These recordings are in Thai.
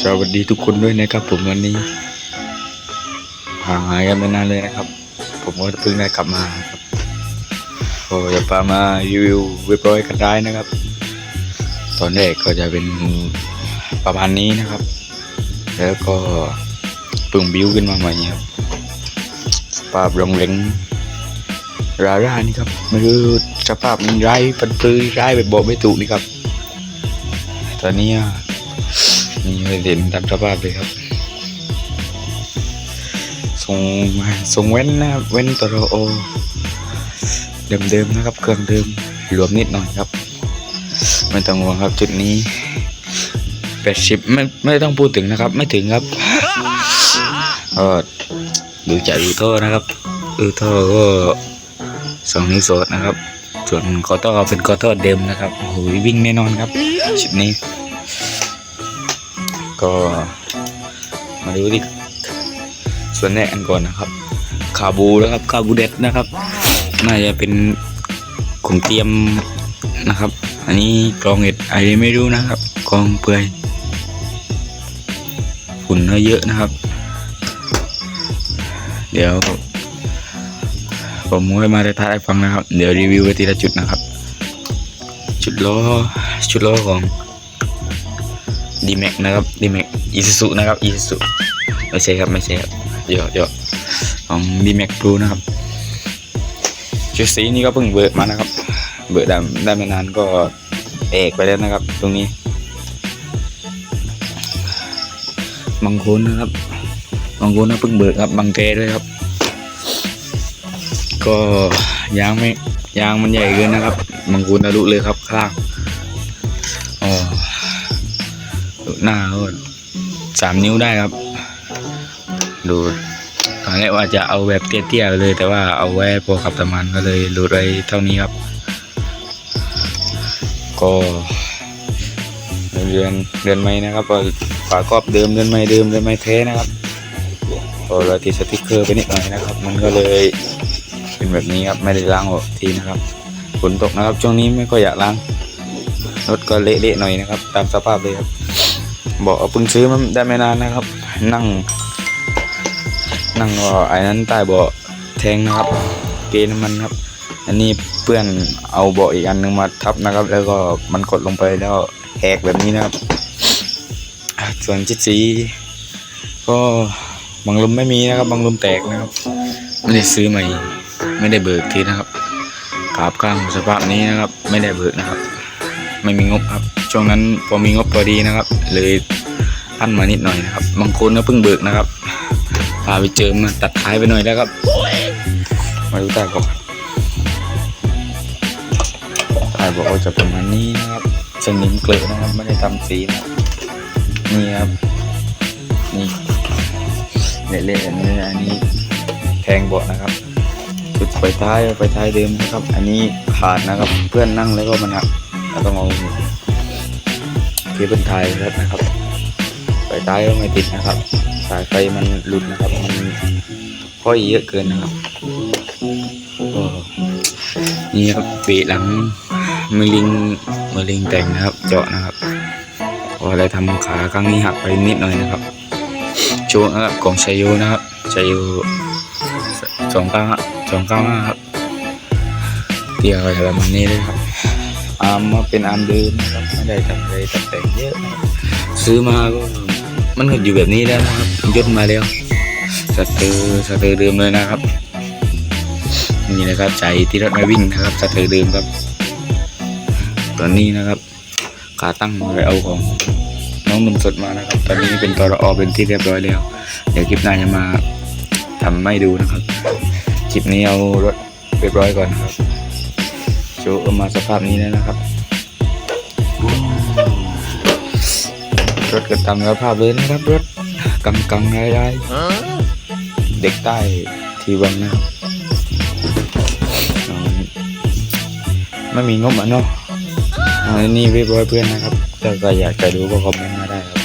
สวัสดีทุกคนด้วยนะครับ ผมวันนี้ห่างหายกันไปนานเลยนะครับ ผมก็เพิ่งได้กลับมาครับก็จะพามารีวิวเว็บร้อยกันได้นะครับ ตอนแรกก็จะเป็นประมาณนี้นะครับ แล้วก็เพิ่งบิวขึ้นมาใหม่ครับสภาพรงเล็งราร่านี่ครับไม่รู้สภาพมันร้ายปันปลื้ร้ายแบบบอกไม่ถูกนี่ครับ ตอนนี้ ไม่เห็นตามสภาพเลยครับทรงทรงเว้นนะเว้นตรโอ เดิมๆนะครับ เครื่องเดิมรวมนิดหน่อยครับ ไม่ต้องห่วงครับจุดนี้แปดสิบไม่ไม่ต้องพูดถึงนะครับ ไม่ถึงครับก็ดูจากอูท่อนะครับอูท่อก็สองนิ้วโสดนะครับ ส่วนคอท่อเป็นคอท่อเดิมนะครับโอ้โหวิ่งแน่นอนครับชุดนี้ ก็ มาดูที่ส่วนแรกกันก่อนนะครับคาบูนะครับคาบูเด็ดนะครับ น่าจะเป็นของเตรียมนะครับ อันนี้กรองเห็ดไอไม่รู้นะครับกรองเปื่อยฝุ่นเยอะนะครับ เดี๋ยว ผมให้มาได้ท้ายฟังนะครับ เดี๋ยวรีวิวไปทีละจุดนะครับ จุดล้อจุดล้อของ ดีแม็กนะครับดีแม็กอีซูซุนะครับอีซูซุไม่ใช่ครับไม่ใช่ครับเยอะเยอะของดีแม็กพลูนะครับชุดสีนี้ก็เพิ่งเบิร์มานะครับ เบิร์ได้ได้ไม่นานก็เอกไปแล้วนะครับ ตรงนี้บางคนนะครับบางคนนะเพิ่งเบิร์ครับบางเทด้วยครับ ก็ยางไม่ยางมันใหญ่เกินนะครับบางคนทะลุเลยครับข้าง หน้าก็สามนิ้วได้ครับ ดูตอนแรกว่าจะเอาแบบเตี้ยๆเลย แต่ว่าเอาไว้พอขับตะมันก็เลยหลุดไว้เท่านี้ครับ ก็เรือนเรือนไม้นะครับก็ฝากรอบเดิมเรือนไม้เดิมเรือนไม้แท้นะครับพอเราติดสติกเกอร์ไปนิดหน่อยนะครับ มันก็เลยเป็นแบบนี้ครับไม่ได้ล้างออกทีนะครับฝนตกนะครับ ช่วงนี้ไม่ก็อยากล้างรถก็เละๆหน่อยนะครับ ตามสภาพเลยครับ บอกเอาเพิ่งซื้อมันได้ไม่นานนะครับ นั่ง นั่งก็ไอ้นั้นใต้เบาะแทงนะครับ เกน้ำมันครับ อันนี้เพื่อนเอาเบาะอีกอันหนึงมาทับนะครับ แล้วก็มันกดลงไปแล้วแหกแบบนี้นะครับ ส่วนชิดสี ก็บางลมไม่มีนะครับ บางลมแตกนะครับ ไม่ได้ซื้อใหม่ไม่ได้เบิกทีนะครับกราบข้างสภาพนี้นะครับ ไม่ได้เบิกนะครับ ไม่มีงบครับ ช่วงนั้นพอมีงบพอดีนะครับ เลยพันมานิดหน่อยนะครับ บางคนก็เพิ่งเบิกนะครับพาไปเจอมาตัดท้ายไปหน่อยแล้วครับ มาดูใต้บอกใต้บอกว่าจะประมาณนี้นะครับสนิมเกลือนะครับ ไม่ได้ทำสีนะนี่ครับ นี่เละๆอันนี้อันนี้แทงเบาะนะครับจุดไฟท้ายไฟท้ายเดิมนะครับ อันนี้ขาดนะครับ เพื่อนนั่งแล้วก็มันหักเราต้องเอา เคเบิลไทยแล้วนะครับไฟใต้ก็ไม่ติดนะครับ สายไฟมันหลุดนะครับ มันห้อยเยอะเกินนะครับก็นี่ครับปีหลังมือลิงมือลิงแต่งนะครับ เจาะนะครับอะไรทำขาครั้งนี้หักไปนิดหน่อยนะครับช่วงนะครับของชัยโยนะครับชัยโยสองเก้าสองเก้าห้าครับเตียอะไรประมาณนี้เลยครับอาร์มมาเป็นอาร์มเดิมนะครับ ได้ทำอะไรตัดแต่งเยอะ ซื้อมาก็มันก็อยู่แบบนี้แล้วนะครับยศมาแล้วสเตอร์สเตอร์เดิมเลยนะครับ นี่นะครับใจที่รถไมาวิ่งนะครับสเตอร์เดิมครับ ตอนนี้นะครับขาตั้งไปเอาของน้องหนุ่มสดมานะครับ ตอนนี้เป็นตรอเป็นที่เรียบร้อยแล้ว เดี๋ยวคลิปหน้าจะมาทำให้ดูนะครับ คลิปนี้เอารถเรียบร้อยก่อนครับ โชว์ออกมาสภาพนี้แล้วนะครับ รถก็ตามสภาพเลยนะครับรถกังกังได้เด็กใต้ทีวังนะครับอ๋อไม่มีงบอะเนาะอันนี้เรียบร้อยเพื่อนนะครับถ้าใครอยากจะดูก็คอมเมนต์มาได้ครับ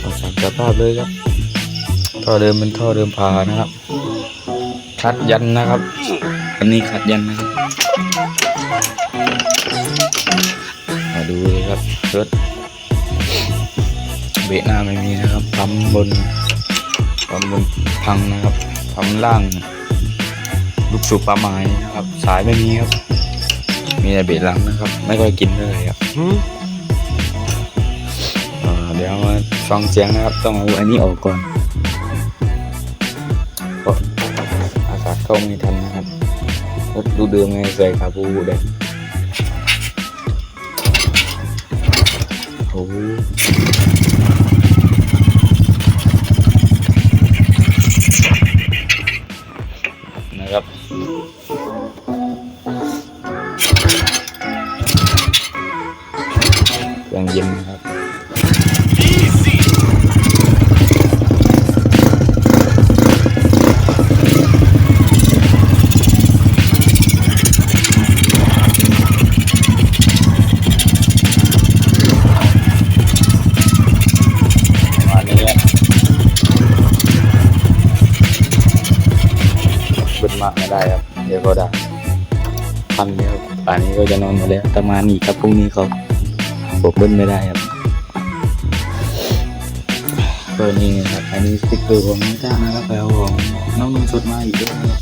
ขอสามสภาพเลยครับท่อเดิมเป็นท่อเดิมพานะครับคัดยันนะครับ อันนี้คัดยันนะครับ มาดูเลยครับรถ บะหน้าไม่มีนะครับปั๊มบนปั๊มบนพังนะครับปั๊มล่าง ลูกสูบปลาไม้นะครับ สายไม่มีครับ มีแต่เบะหลังนะครับ ไม่ค่อยกินเลยครับเอ่อเดี๋ยวมาฟังเสียงนะครับ ต้องเอาอันนี้ออกก่อนเพราะอากาศเข้าไม่ทันนะครับรถดูเดิมไงใส่คาบูเด็กโอ้ เครื่องเย็นนะครับประมาณนี้เบิ้ลมากไม่ได้ครับ เดี๋ยวก็ได้พันเดียวป่านนี้ก็จะนอนหมดแล้วประมาณนี้ครับพรุ่งนี้เขาผมเบิ้ลไม่ได้ครับก็นี่ครับอันนี้สติ๊กเกอร์ของน้องจ้านะครับแล้วของน้องนุ่งสดมาอีกแล้วนะครับ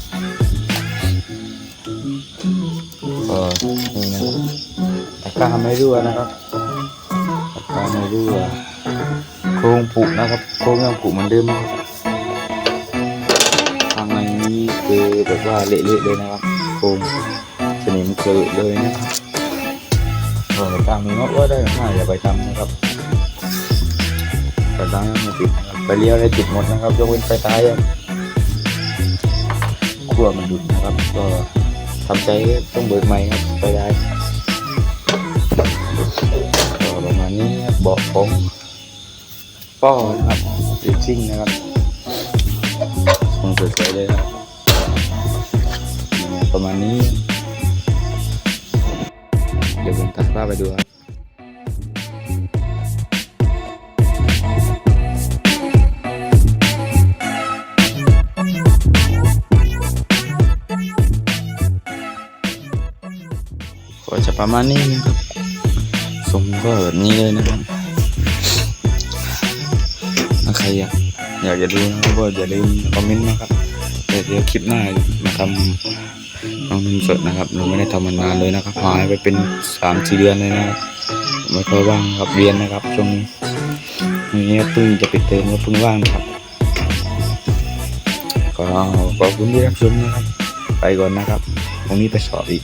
ก็นี่นะครับตะกร้าไม่รั่วนะครับตะกร้าไม่รั่วโครงผุนะครับโครงยังผุเหมือนเดิมครับทางในนี้คือแบบว่าเละๆเลยนะครับโครงสนิมเกลือเลยนะครับ โอ้ตามนี้งบว่าได้ง่ายอย่าไปทำนะครับไปตามยังไม่ติดไปเลี้ยวได้ติดหมดนะครับยกเว้นไฟท้ายขั้วมันหลุดนะครับ ก็ทำใจต้องเบิกใหม่ครับไปได้ก็ประมาณนี้บเบาะของป้อนะครับลิปซิ่งนะครับคงสวยๆเลยนะครับประมาณนี้ ดี๋ยวผมตัดภาพไปดูครับก็จะประมาณนี้นะครับทรงก็แบบนี้เลยนะครับถ้าใครอยากอยากจะดูนะครับก็อย่าลืมคอมเมนต์นะครับเดี๋ยวคลิปหน้ามาทำ น้องนุ่มสดนะครับ เราไม่ได้ทำมานานเลยนะครับหายไปเป็นสามสี่เดือนเลยนะครับไม่ค่อยว่างครับเรียนนะครับช่วงนี้นี้เพิ่งจะปิดเทอมแล้วเพิ่งว่างครับ ก็ขอบคุณที่รับชมนะครับ ไปก่อนนะครับพรุ่งนี้ไปสอบอีก